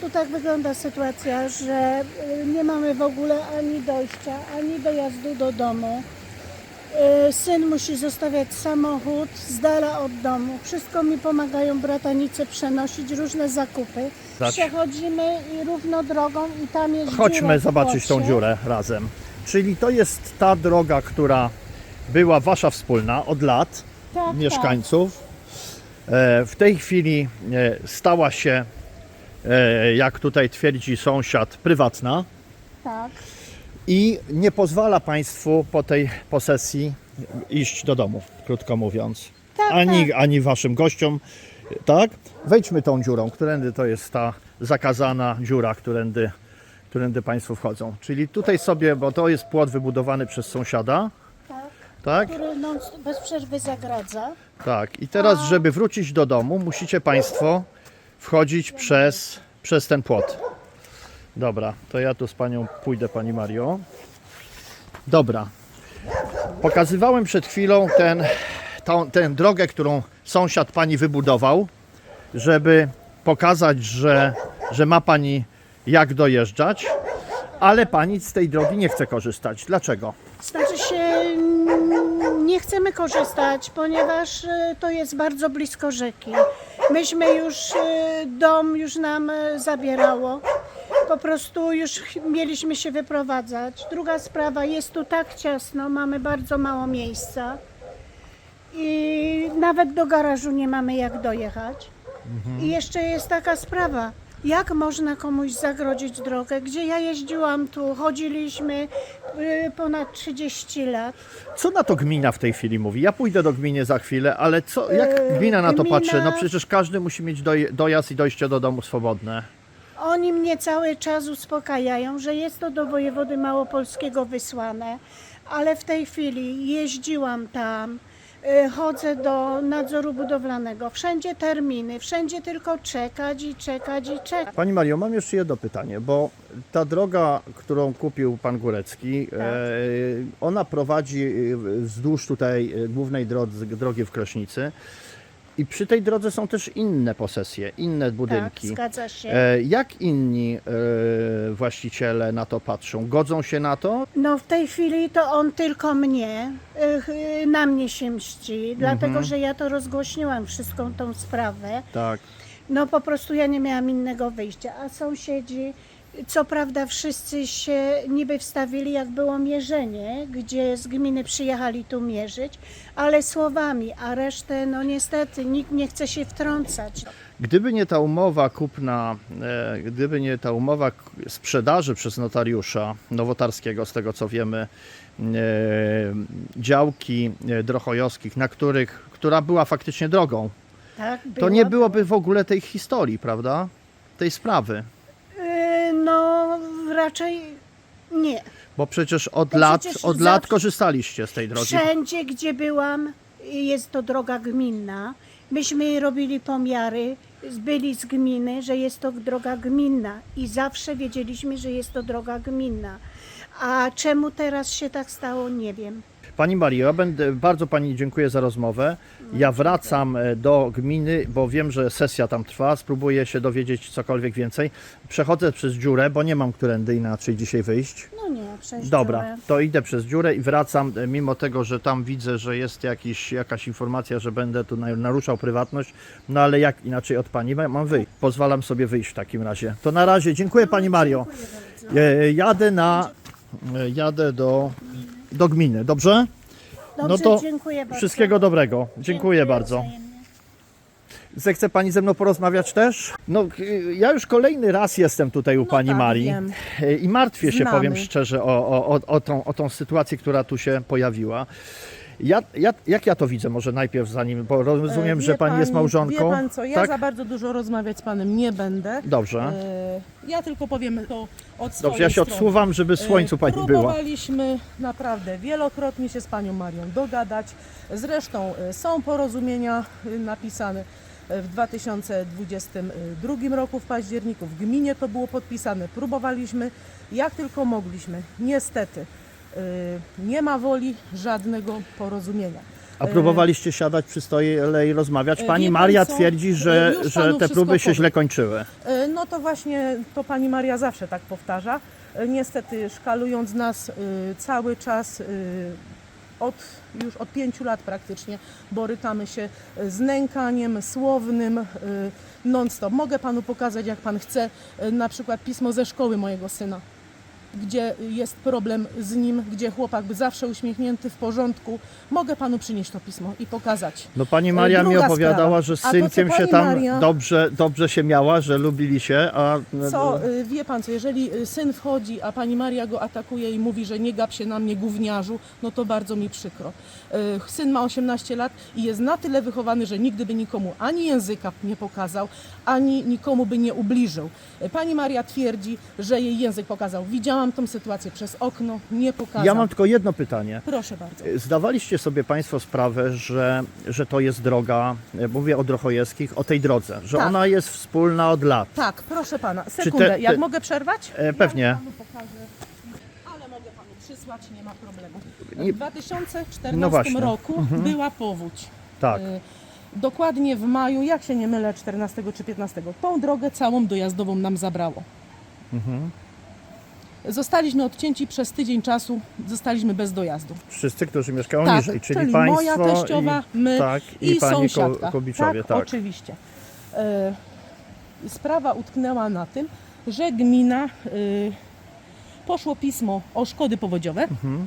prostu tak wygląda sytuacja, że y, nie mamy w ogóle ani dojścia, ani dojazdu do domu. Y, Syn musi zostawiać samochód z dala od domu. Wszystko mi pomagają bratanice przenosić, różne zakupy. Dać. Przechodzimy i równo drogą i tam jest dziura Chodźmy w zobaczyć tą dziurę razem. Czyli to jest ta droga, która była wasza wspólna od lat, Tak, mieszkańców. E, W tej chwili e, stała się, jak tutaj twierdzi sąsiad, prywatna Tak, i nie pozwala Państwu po tej posesji iść do domu, krótko mówiąc. tak. Ani, tak. ani Waszym gościom, tak? Wejdźmy tą dziurą, którędy to jest ta zakazana dziura, którędy, którędy Państwo wchodzą. Czyli tutaj sobie, bo to jest płot wybudowany przez sąsiada, tak. tak? Który non, bez przerwy zagradza. Tak, i teraz, żeby wrócić do domu, musicie Państwo wchodzić przez, przez ten płot. Dobra, to ja tu z Panią pójdę, Pani Mario. Dobra. Pokazywałem przed chwilą ten, tą, tę drogę, którą sąsiad Pani wybudował, żeby pokazać, że, że ma Pani jak dojeżdżać, ale Pani z tej drogi nie chce korzystać. Dlaczego? Znaczy chcemy korzystać, ponieważ y, to jest bardzo blisko rzeki. Myśmy już y, dom już nam y, zabierało. Po prostu już mieliśmy się wyprowadzać. Druga sprawa, jest tu tak ciasno, mamy bardzo mało miejsca. I nawet do garażu nie mamy jak dojechać. I jeszcze jest taka sprawa. Jak można komuś zagrodzić drogę? Gdzie ja jeździłam tu, chodziliśmy ponad 30 lat. Co na to gmina w tej chwili mówi? Ja pójdę do gminy za chwilę, ale co, jak Eee, gmina na to gmina- patrzy? No przecież każdy musi mieć doj- dojazd i dojście do domu swobodne. Oni mnie cały czas uspokajają, że jest to do wojewody małopolskiego wysłane, ale w tej chwili jeździłam tam, y, chodzę do nadzoru budowlanego, wszędzie terminy, wszędzie tylko czekać i czekać i czekać. Pani Mario, mam jeszcze jedno pytanie, bo ta droga, którą kupił pan Górecki, Tak. e, ona prowadzi e, wzdłuż tutaj e, głównej drodzy, drogi w Krośnicy. I przy tej drodze są też inne posesje, inne Tak, budynki. zgadza się. Jak inni właściciele na to patrzą? Godzą się na to? No w tej chwili to on tylko mnie, na mnie się mści, dlatego że ja to rozgłośniłam wszystką tą sprawę. Tak. No po prostu ja nie miałam innego wyjścia, a sąsiedzi, co prawda wszyscy się niby wstawili jak było mierzenie, gdzie z gminy przyjechali tu mierzyć, ale słowami, a resztę no niestety nikt nie chce się wtrącać. Gdyby nie ta umowa kupna, e, gdyby nie ta umowa sprzedaży przez notariusza nowotarskiego, z tego co wiemy, e, działki e, drochojowskich, na których, która była faktycznie drogą, Tak, to była- nie byłoby w ogóle tej historii, prawda? Tej sprawy. Raczej nie. Bo przecież od Bo lat, przecież od lat zawsze- korzystaliście z tej drogi. Wszędzie, gdzie byłam, jest to droga gminna. Myśmy robili pomiary, byli z gminy, że jest to droga gminna i zawsze wiedzieliśmy, że jest to droga gminna. A czemu teraz się tak stało, nie wiem. Pani Mario, ja będę, bardzo Pani dziękuję za rozmowę. Ja wracam e, do gminy, bo wiem, że sesja tam trwa. Spróbuję się dowiedzieć cokolwiek więcej. Przechodzę przez dziurę, bo nie mam którędy inaczej dzisiaj wyjść. No nie, przecież Dobra, to idę przez dziurę i wracam, e, mimo tego, że tam widzę, że jest jakiś, jakaś informacja, że będę tu na- naruszał prywatność, no ale jak inaczej od Pani ma- mam wyjść? Pozwalam sobie wyjść w takim razie. To na razie, dziękuję Pani Mario. E, Jadę na, e, jadę do, do gminy, dobrze? Dobrze, no to dziękuję bardzo. Wszystkiego dobrego. Dziękuję bardzo. wzajemnie. Zechce Pani ze mną porozmawiać też? No, y, ja już kolejny raz jestem tutaj u Pani tak, Marii wiem. I martwię się, Znamy. powiem szczerze, o, o, o, o, tą, o tą sytuację, która tu się pojawiła. Ja, ja, jak ja to widzę, może najpierw zanim, bo rozumiem, E, że Pani jest małżonką. Wie pan co, ja tak? za bardzo dużo rozmawiać z panem nie będę. Dobrze. E, ja tylko powiem to od swojej Dobrze, ja się strony. odsuwam, żeby E, słońcu Pani była. Próbowaliśmy naprawdę wielokrotnie się z panią Marią dogadać. Zresztą e, są porozumienia e, napisane e, w 2022 roku w październiku. W gminie to było podpisane. Próbowaliśmy jak tylko mogliśmy. Niestety e, nie ma woli żadnego porozumienia. A próbowaliście siadać przy stole i rozmawiać? E, Pani wie Maria co? twierdzi, że, już że panu te wszystko próby się powiem. źle kończyły. No to właśnie to pani Maria zawsze tak powtarza. Niestety szkalując nas cały czas od już od pięciu lat praktycznie borykamy się z nękaniem słownym non-stop. Mogę panu pokazać, jak pan chce, na przykład pismo ze szkoły mojego syna, gdzie jest problem z nim, gdzie chłopak był zawsze uśmiechnięty, w porządku. Mogę panu przynieść to pismo i pokazać. No pani Maria mi druga opowiadała, sprawa. że z A to, synkiem się tam Maria- dobrze, dobrze się miała, że lubili się, a Co, y, wie pan co, jeżeli y, syn wchodzi, a pani Maria go atakuje i mówi, że nie gap się na mnie gówniarzu, no to bardzo mi przykro. Syn ma 18 lat i jest na tyle wychowany, że nigdy by nikomu ani języka nie pokazał, ani nikomu by nie ubliżył. Pani Maria twierdzi, że jej język pokazał. Widziałam tą sytuację przez okno, nie pokazał. ja mam tylko jedno pytanie. Proszę bardzo. Zdawaliście sobie Państwo sprawę, że, że to jest droga, e, mówię o Drochojeskich, o tej drodze, że Tak. ona jest wspólna od lat. Tak, proszę pana, sekundę, te- jak te- mogę przerwać? E, pewnie. Ja panu pokażę, ale mogę panu przysłać, nie ma problemu. W 2014 No właśnie. Mhm. roku była powódź. Tak. Y, Dokładnie w maju, jak się nie mylę, 14 czy 15. Tą drogę całą dojazdową nam zabrało. Mhm. Zostaliśmy odcięci przez tydzień czasu, zostaliśmy bez dojazdu. Wszyscy, którzy mieszkają tak, niżej, czyli, czyli Państwo moja teściowa, i, my tak, i, i, Pani sąsiadka. Ko- Kobiczowie. Tak, oczywiście. E, sprawa utknęła na tym, że gmina y, poszło pismo o szkody powodziowe Mhm.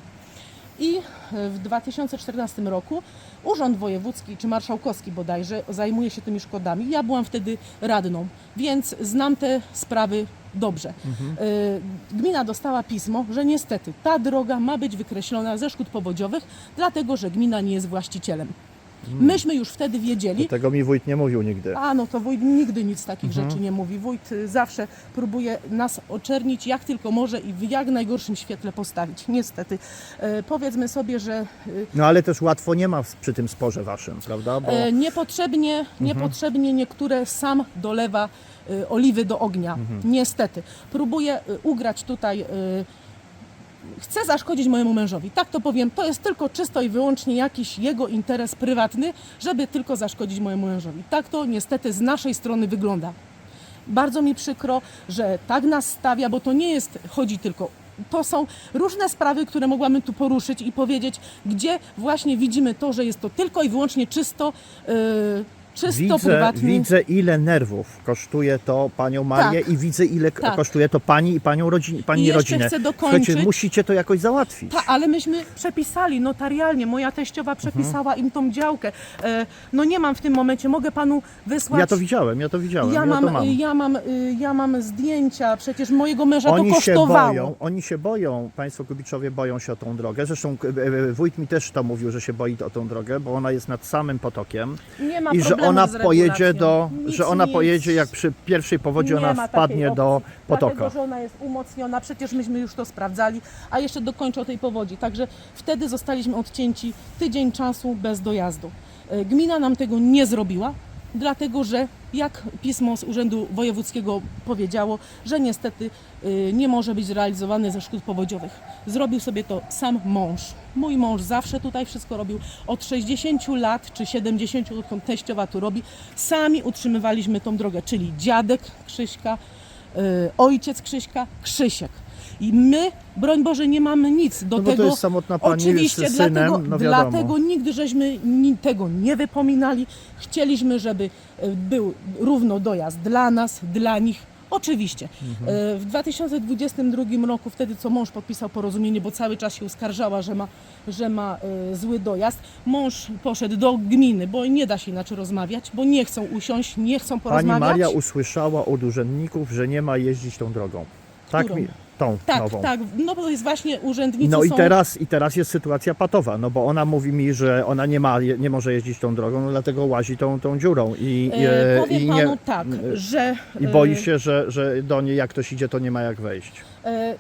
i e, w 2014 roku Urząd Wojewódzki czy Marszałkowski bodajże zajmuje się tymi szkodami. Ja byłam wtedy radną, więc znam te sprawy dobrze. Mhm. E, Gmina dostała pismo, że niestety ta droga ma być wykreślona ze szkód powodziowych, dlatego że gmina nie jest właścicielem. Mm. Myśmy już wtedy wiedzieli, Tego mi wójt nie mówił nigdy. a no to wójt nigdy nic takich Mhm. rzeczy nie mówi. Wójt y, zawsze próbuje nas oczernić jak tylko może i w jak najgorszym świetle postawić. Niestety. E, powiedzmy sobie, że y, No ale też łatwo nie ma przy tym sporze waszym, prawda? Bo e, niepotrzebnie, Mhm. niepotrzebnie niektóre sam dolewa y, oliwy do ognia. Mhm. Niestety. Próbuje ugrać tutaj. Chce zaszkodzić mojemu mężowi. Tak to powiem. To jest tylko czysto i wyłącznie jakiś jego interes prywatny, żeby tylko zaszkodzić mojemu mężowi. Tak to niestety z naszej strony wygląda. Bardzo mi przykro, że tak nas stawia, bo to nie jest, chodzi tylko. To są różne sprawy, które mogłabym tu poruszyć i powiedzieć, gdzie właśnie widzimy to, że jest to tylko i wyłącznie czysto, yy, czysto widzę, widzę ile nerwów kosztuje to Panią Marię Tak. i widzę ile Tak. kosztuje to Pani i Panią rodzin, Pani I jeszcze rodzinę. chcę Słuchajcie, dokończyć. musicie to jakoś załatwić. Ta, ale myśmy przepisali notarialnie, moja teściowa przepisała im tą działkę. E, no nie mam w tym momencie, mogę panu wysłać. Ja to widziałem, ja to widziałem, ja, ja mam, to mam. ja mam, y, ja mam zdjęcia, przecież mojego męża Oni to się kosztowało. boją, oni się boją, Państwo Kubiczowie boją się o tą drogę. Zresztą e, e, wójt mi też to mówił, że się boi o tą drogę, bo ona jest nad samym potokiem Nie ma i problemu ona pojedzie do, Nic, że ona nic. pojedzie jak przy pierwszej powodzi Nie ona ma wpadnie takiej do opcji, potoka. Dlatego, że ona jest umocniona, przecież myśmy już to sprawdzali, a jeszcze dokończę o tej powodzi. Także wtedy zostaliśmy odcięci tydzień czasu bez dojazdu. E, Gmina nam tego nie zrobiła, dlatego że jak pismo z Urzędu Wojewódzkiego powiedziało, że niestety y, nie może być zrealizowany ze szkód powodziowych. Zrobił sobie to sam mąż. Mój mąż zawsze tutaj wszystko robił. Od 60 lat czy 70, odkąd teściowa tu robi, sami utrzymywaliśmy tą drogę, czyli dziadek Krzyśka, y, ojciec Krzyśka, Krzysiek. I my, broń Boże, nie mamy nic do No bo to tego. jest samotna pani Oczywiście, z synem, dlatego, no dlatego nigdy żeśmy tego nie wypominali. Chcieliśmy, żeby e, był równo dojazd dla nas, dla nich. Oczywiście. Mhm. E, W 2022 roku, wtedy co mąż podpisał porozumienie, bo cały czas się uskarżała, że ma, że ma e, zły dojazd, mąż poszedł do gminy, bo nie da się inaczej rozmawiać, bo nie chcą usiąść, nie chcą Pani porozmawiać. Maria usłyszała od urzędników, że nie ma jeździć tą drogą. Tak Którą? mi, tą tak, nową. tak, no bo to jest właśnie urzędnicy No i są... teraz, i teraz jest sytuacja patowa, no bo ona mówi mi, że ona nie ma, nie może jeździć tą drogą, no dlatego łazi tą, tą dziurą i, E, e, powiem i, panu tak, e, że... i e, boi się, że, że do niej jak ktoś idzie, to nie ma jak wejść. E,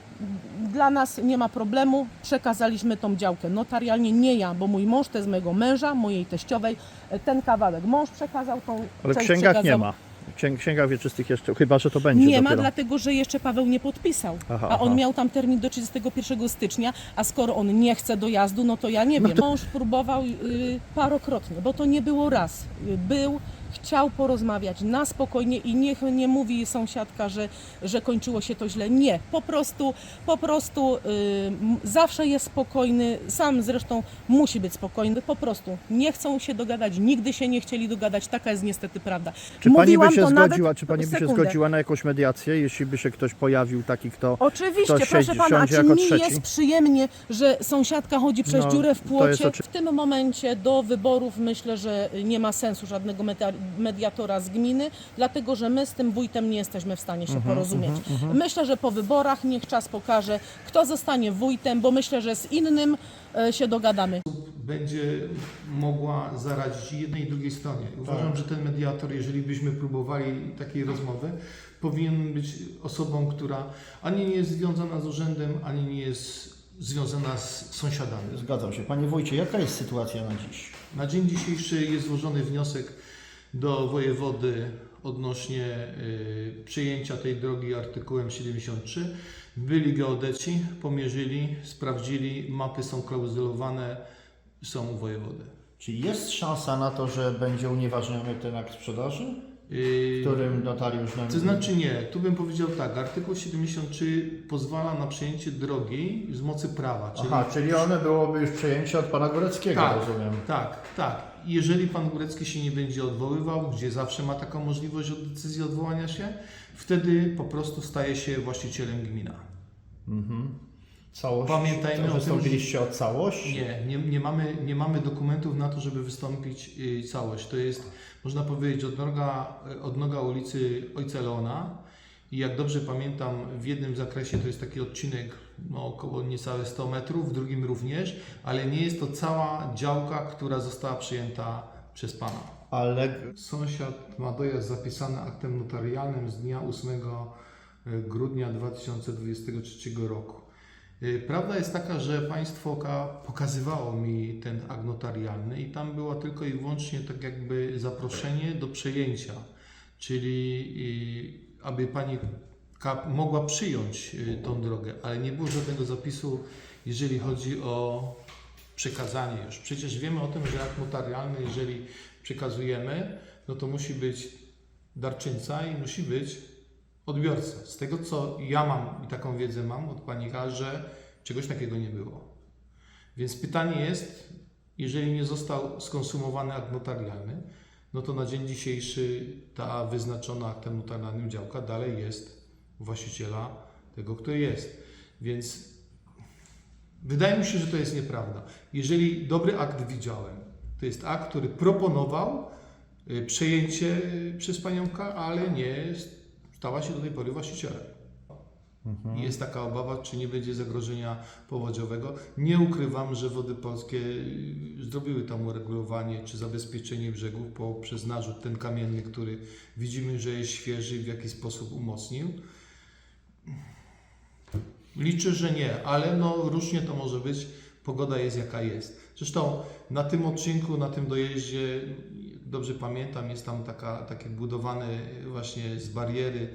Dla nas nie ma problemu, przekazaliśmy tą działkę notarialnie, nie ja, bo mój mąż to jest mojego męża, mojej teściowej, E, ten kawałek mąż przekazał tą Ale w część księgach nie przekazał- ma. Księg, księgach wieczystych jeszcze, chyba że to będzie Nie ma, dopiero. dlatego że jeszcze Paweł nie podpisał. Aha, a on aha. miał tam termin do 31 stycznia, a skoro on nie chce dojazdu, no to ja nie wiem. Mąż próbował y, parokrotnie, bo to nie było raz. Y, Był, chciał porozmawiać na spokojnie i niech nie mówi sąsiadka, że, że kończyło się to źle. Nie, po prostu, po prostu y, zawsze jest spokojny, sam zresztą musi być spokojny, po prostu nie chcą się dogadać, nigdy się nie chcieli dogadać, taka jest niestety prawda. Czy pani by się to nawet- zgodziła, czy pani by się Sekundę. zgodziła na jakąś mediację, jeśli by się ktoś pojawił taki, kto... Oczywiście, Ktoś proszę siedzi- pana, a siądzie czy jako mi trzeci? jest przyjemnie, że sąsiadka chodzi przez No, dziurę w to jest płocie? oczy- W tym momencie do wyborów myślę, że nie ma sensu żadnego media- mediatora z gminy, dlatego że my z tym wójtem nie jesteśmy w stanie Mhm, się porozumieć. Myślę, że po wyborach niech czas pokaże, kto zostanie wójtem, bo myślę, że z innym e, się dogadamy. będzie mogła zaradzić i jednej i drugiej stronie. Uważam, że ten mediator, jeżeli byśmy próbowali takiej rozmowy, powinien być osobą, która ani nie jest związana z urzędem, ani nie jest związana z sąsiadami. Zgadzam się. Panie wójcie, jaka jest sytuacja na dziś? Na dzień dzisiejszy jest złożony wniosek do wojewody odnośnie y, przyjęcia tej drogi artykułem 73. Byli geodeci, pomierzyli, sprawdzili, mapy są klauzulowane, są u wojewody. Czy jest szansa na to, że będzie unieważniony ten akt sprzedaży, Y, którym notariusz nam... To znaczy nie, tu bym powiedział tak, artykuł 73 pozwala na przejęcie drogi z mocy prawa. Czyli, Aha, czyli one byłoby już przejęcie od pana Góreckiego, Tak. rozumiem. Tak, tak. Jeżeli pan Górecki się nie będzie odwoływał, gdzie zawsze ma taką możliwość od decyzji odwołania się, wtedy po prostu staje się właścicielem gmina. Całość? Pamiętajmy o tym, wystąpiliście o całość? Nie, nie, nie, mamy, nie mamy dokumentów na to, żeby wystąpić y, całość. To jest, można powiedzieć, odnoga, odnoga ulicy Ojca Leona. I jak dobrze pamiętam, w jednym zakresie to jest taki odcinek no, około niecałe 100 metrów, w drugim również, ale nie jest to cała działka, która została przyjęta przez Pana. Ale Sąsiad ma dojazd zapisany aktem notarialnym z dnia 8 grudnia 2023 roku. Y, Prawda jest taka, że państwo ka- pokazywało mi ten akt notarialny i tam było tylko i wyłącznie tak jakby zaproszenie do przejęcia, czyli aby pani mogła przyjąć y, tą drogę, ale nie było żadnego zapisu, jeżeli chodzi o przekazanie już. Przecież wiemy o tym, że akt notarialny, jeżeli przekazujemy, no to musi być darczyńca i musi być odbiorca. Z tego co ja mam i taką wiedzę mam od pani K, że czegoś takiego nie było. Więc pytanie jest, jeżeli nie został skonsumowany akt notarialny, no to na dzień dzisiejszy ta wyznaczona aktem notarialnym działka dalej jest właściciela tego, kto jest. Więc wydaje mi się, że to jest nieprawda. Jeżeli dobry akt widziałem, to jest akt, który proponował y, przejęcie y, przez panią K, ale nie stała się do tej pory właścicielem. I Jest taka obawa, czy nie będzie zagrożenia powodziowego. Nie ukrywam, że wody polskie y, zrobiły tam uregulowanie czy zabezpieczenie brzegów poprzez narzut ten kamienny, który widzimy, że jest świeży i w jakiś sposób umocnił. Liczę, że nie, ale no różnie to może być. Pogoda jest jaka jest. Zresztą na tym odcinku, na tym dojeździe, jak dobrze pamiętam, jest tam taka, taki budowany właśnie z bariery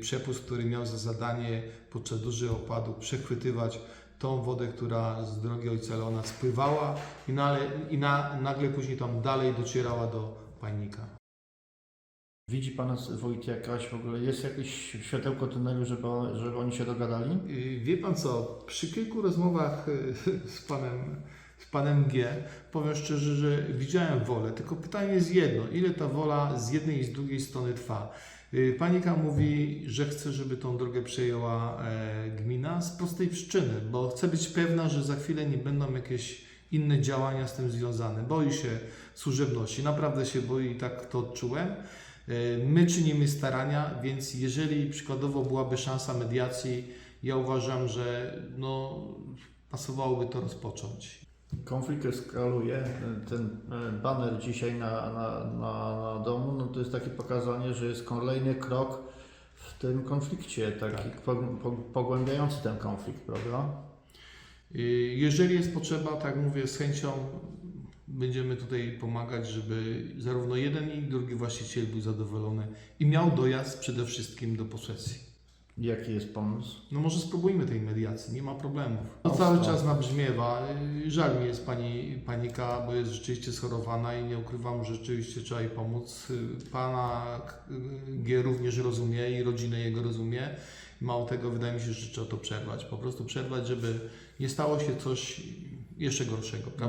przepust, który miał za zadanie podczas dużych opadów przechwytywać tą wodę, która z drogi Ojca Leona spływała i, nale, i na, nagle później tam dalej docierała do Pajnika. widzi pan wójt jakaś w ogóle, jest jakieś światełko tunelu, żeby, żeby oni się dogadali? Yy, Wie pan co, przy kilku rozmowach yy, z panem, z panem G powiem szczerze, że widziałem wolę, tylko pytanie jest jedno, ile ta wola z jednej i z drugiej strony trwa. Yy, Panika mówi, że chce, żeby tą drogę przejęła e, gmina z prostej przyczyny, bo chce być pewna, że za chwilę nie będą jakieś inne działania z tym związane. Boi się służebności, naprawdę się boi tak to odczułem. E, My czynimy starania, więc jeżeli przykładowo byłaby szansa mediacji, ja uważam, że no, pasowałoby to rozpocząć. Konflikt eskaluje. Ten baner dzisiaj na, na, na, na domu, no to jest takie pokazanie, że jest kolejny krok w tym konflikcie, taki Tak. po, po, pogłębiający ten konflikt, prawda? Y, Jeżeli jest potrzeba, tak mówię, z chęcią będziemy tutaj pomagać, żeby zarówno jeden i drugi właściciel był zadowolony i miał dojazd przede wszystkim do posesji. Jaki jest pomysł? No może spróbujmy tej mediacji, nie ma problemów. To cały czas nabrzmiewa. Żal mi jest pani, pani K, bo jest rzeczywiście schorowana i nie ukrywam, że rzeczywiście trzeba jej pomóc. Pana G również rozumie i rodzinę jego rozumie. Mało tego, wydaje mi się, że trzeba to przerwać. Po prostu przerwać, żeby nie stało się coś jeszcze gorszego, prawda?